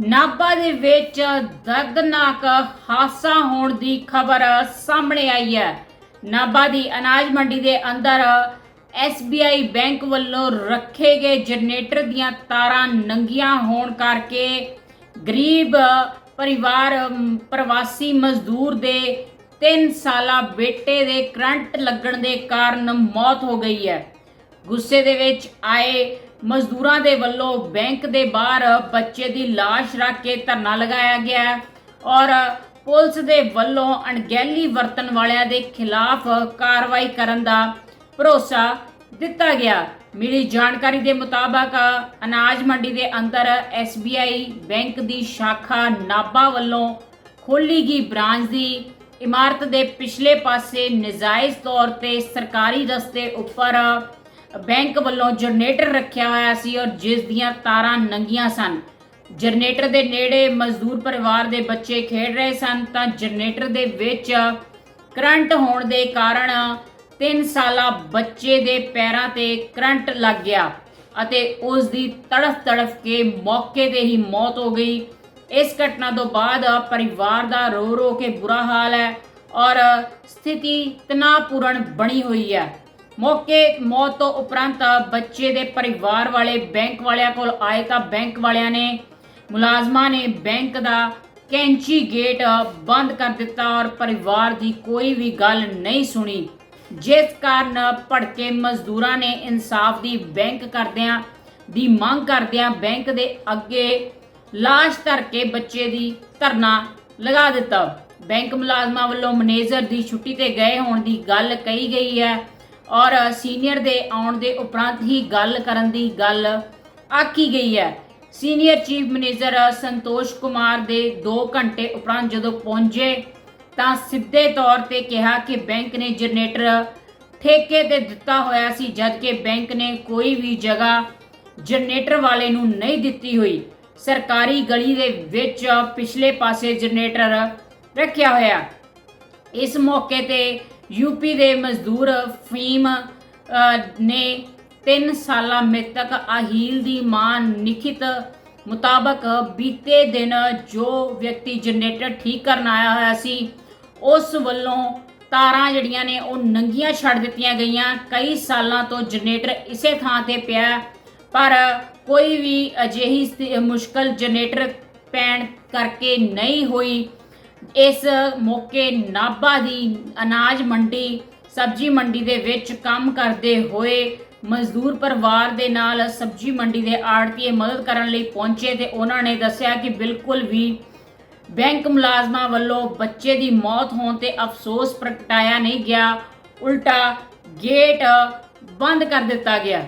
ਨਾਭਾ ਦੇ ਵਿੱਚ ਦਰਦਨਾਕ ਹਾਦਸਾ ਹੋਣ ਦੀ ਖਬਰ ਸਾਹਮਣੇ ਆਈ ਹੈ। ਨਾਭਾ ਦੀ ਅਨਾਜ ਮੰਡੀ ਦੇ ਅੰਦਰ SBI ਬੈਂਕ ਵੱਲੋਂ ਰੱਖੇ ਗਏ ਜਨਰੇਟਰ ਦੀਆਂ ਤਾਰਾਂ ਨੰਗੀਆਂ ਹੋਣ ਕਰਕੇ ਗਰੀਬ ਪਰਿਵਾਰ, ਪ੍ਰਵਾਸੀ ਮਜ਼ਦੂਰ ਦੇ 3 ਸਾਲਾ ਬੇਟੇ ਦੇ ਕਰੰਟ ਲੱਗਣ ਦੇ ਕਾਰਨ ਮੌਤ ਹੋ ਗਈ ਹੈ। ਗੁੱਸੇ ਦੇ ਵਿੱਚ ਆਏ ਮਜ਼ਦੂਰਾਂ ਦੇ ਵੱਲੋਂ ਬੈਂਕ ਦੇ ਬਾਹਰ ਬੱਚੇ ਦੀ ਲਾਸ਼ ਰੱਖ ਕੇ ਧਰਨਾ ਲਗਾਇਆ ਗਿਆ ਔਰ ਪੁਲਿਸ ਦੇ ਵੱਲੋਂ ਅਣਗਹਿਲੀ ਵਰਤਣ ਵਾਲਿਆਂ ਦੇ ਖਿਲਾਫ ਕਾਰਵਾਈ ਕਰਨ ਦਾ ਭਰੋਸਾ ਦਿੱਤਾ ਗਿਆ। ਮਿਲੀ ਜਾਣਕਾਰੀ ਦੇ ਮੁਤਾਬਕ ਅਨਾਜ ਮੰਡੀ ਦੇ ਅੰਦਰ SBI ਬੈਂਕ ਦੀ ਸ਼ਾਖਾ ਨਾਭਾ ਵੱਲੋਂ ਖੋਲੀ ਗਈ ਬ੍ਰਾਂਚ ਦੀ ਇਮਾਰਤ ਦੇ ਪਿਛਲੇ ਪਾਸੇ ਨਜਾਇਜ਼ ਤੌਰ ਤੇ ਸਰਕਾਰੀ ਰਸਤੇ ਉੱਪਰ ਬੈਂਕ ਵੱਲੋਂ ਜਨਰੇਟਰ ਰੱਖਿਆ ਹੋਇਆ ਸੀ ਔਰ ਜਿਸ ਦੀਆਂ ਤਾਰਾਂ ਨੰਗੀਆਂ ਸਨ। ਜਨਰੇਟਰ ਦੇ ਨੇੜੇ ਮਜ਼ਦੂਰ ਪਰਿਵਾਰ ਦੇ ਬੱਚੇ ਖੇਡ ਰਹੇ ਸਨ ਤਾਂ ਜਨਰੇਟਰ ਦੇ ਵਿੱਚ ਕਰੰਟ ਹੋਣ ਦੇ ਕਾਰਨ 3 ਸਾਲਾ ਬੱਚੇ ਦੇ ਪੈਰਾਂ ਤੇ ਕਰੰਟ ਲੱਗ ਗਿਆ ਅਤੇ ਉਸ ਦੀ ਤੜਫ ਤੜਫ ਕੇ ਮੌਕੇ ਤੇ ਹੀ ਮੌਤ ਹੋ ਗਈ। ਇਸ ਘਟਨਾ ਤੋਂ ਬਾਅਦ ਪਰਿਵਾਰ ਦਾ ਰੋ ਰੋ ਕੇ ਬੁਰਾ ਹਾਲ ਹੈ ਔਰ ਸਥਿਤੀ ਤਣਾਅਪੂਰਨ ਬਣੀ ਹੋਈ ਹੈ। ਮੌਕੇ ਮੌਤ ਤੋਂ ਉਪਰੰਤ ਬੱਚੇ ਦੇ ਪਰਿਵਾਰ ਵਾਲੇ ਬੈਂਕ ਵਾਲਿਆਂ ਕੋਲ ਆਏ ਤਾਂ ਬੈਂਕ ਵਾਲਿਆਂ ਨੇ ਮੁਲਾਜ਼ਮਾਂ ਨੇ ਬੈਂਕ ਦਾ ਕੈਂਚੀ ਗੇਟ ਬੰਦ ਕਰ ਦਿੱਤਾ ਔਰ ਪਰਿਵਾਰ ਦੀ ਕੋਈ ਵੀ ਗੱਲ ਨਹੀਂ ਸੁਣੀ। ਜਿਸ ਕਾਰਨ ਭੜਕੇ ਮਜ਼ਦੂਰਾਂ ਨੇ ਇਨਸਾਫ ਦੀ ਬੈਂਕ ਕਰਦਿਆਂ ਦੀ ਮੰਗ ਕਰਦਿਆਂ ਬੈਂਕ ਦੇ ਅੱਗੇ ਲਾਸ਼ ਧਰ ਕੇ ਬੱਚੇ ਦੀ ਧਰਨਾ ਲਗਾ ਦਿੱਤਾ। ਬੈਂਕ ਮੁਲਾਜ਼ਮਾਂ ਵੱਲੋਂ ਮੈਨੇਜਰ ਦੀ ਛੁੱਟੀ ਤੇ ਗਏ ਹੋਣ ਦੀ ਗੱਲ ਕਹੀ ਗਈ ਹੈ। ਔਰ ਸੀਨੀਅਰ ਦੇ ਆਉਣ ਦੇ ਉਪਰੰਤ ਹੀ ਗੱਲ ਕਰਨ ਦੀ ਗੱਲ ਆਖੀ ਗਈ ਹੈ। Senior chief manager Santosh Kumar ਦੇ 2 ਘੰਟੇ ਉਪਰੰਤ ਜਦੋਂ ਪਹੁੰਚੇ ਤਾਂ ਸਿੱਧੇ ਤੌਰ ਤੇ ਕਿਹਾ ਕਿ ਬੈਂਕ ਨੇ ਜਨਰੇਟਰ ਠੇਕੇ ਤੇ ਦਿੱਤਾ ਹੋਇਆ ਸੀ, ਜਦਕਿ ਬੈਂਕ ਨੇ ਕੋਈ ਵੀ ਜਗ੍ਹਾ ਜਨਰੇਟਰ ਵਾਲੇ ਨੂੰ ਨਹੀਂ ਦਿੱਤੀ ਹੋਈ। ਸਰਕਾਰੀ ਗਲੀ ਦੇ ਵਿੱਚ ਪਿਛਲੇ ਪਾਸੇ ਜਨਰੇਟਰ ਰੱਖਿਆ ਹੋਇਆ। ਇਸ ਮੌਕੇ ਤੇ ਯੂਪੀ ਦੇ ਮਜ਼ਦੂਰ ਫੀਮ ਨੇ 3 ਸਾਲਾ ਮ੍ਰਿਤਕ ਆਹੀਲ ਦੀ ਮਾਂ ਨਿਖਿਤ ਮੁਤਾਬਕ ਬੀਤੇ ਦਿਨ ਜੋ ਵਿਅਕਤੀ ਜਨਰੇਟਰ ਠੀਕ ਕਰਨ ਆਇਆ ਹੋਇਆ ਸੀ, ਉਸ ਵੱਲੋਂ ਤਾਰਾਂ ਜਿਹੜੀਆਂ ਨੇ ਉਹ ਨੰਗੀਆਂ ਛੱਡ ਦਿੱਤੀਆਂ ਗਈਆਂ। ਕਈ ਸਾਲਾਂ ਤੋਂ ਜਨਰੇਟਰ ਇਸੇ ਥਾਂ ਤੇ ਪਿਆ, ਪਰ ਕੋਈ ਵੀ ਅਜਿਹੀ ਸਥਿ- ਮੁਸ਼ਕਲ ਜਨਰੇਟਰ ਪੈਣ ਕਰਕੇ ਨਹੀਂ ਹੋਈ। ਇਸ ਮੌਕੇ ਨਾਭਾ ਦੀ ਅਨਾਜ ਮੰਡੀ, ਸਬਜੀ ਮੰਡੀ ਦੇ ਵਿੱਚ ਕੰਮ ਕਰਦੇ ਹੋਏ ਮਜ਼ਦੂਰ ਪਰਿਵਾਰ ਦੇ ਨਾਲ ਸਬਜੀ ਮੰਡੀ ਦੇ ਆੜਤੀਏ ਮਦਦ ਕਰਨ ਲਈ ਪਹੁੰਚੇ ਤੇ ਉਹਨਾਂ ਨੇ ਦੱਸਿਆ ਕਿ ਬਿਲਕੁਲ ਵੀ ਬੈਂਕ ਮੁਲਾਜ਼ਮਾਂ ਵੱਲੋਂ ਬੱਚੇ ਦੀ ਮੌਤ ਹੋਣ ਤੇ ਅਫਸੋਸ ਪ੍ਰਗਟਾਇਆ ਨਹੀਂ ਗਿਆ, ਉਲਟਾ ਗੇਟ ਬੰਦ ਕਰ ਦਿੱਤਾ ਗਿਆ।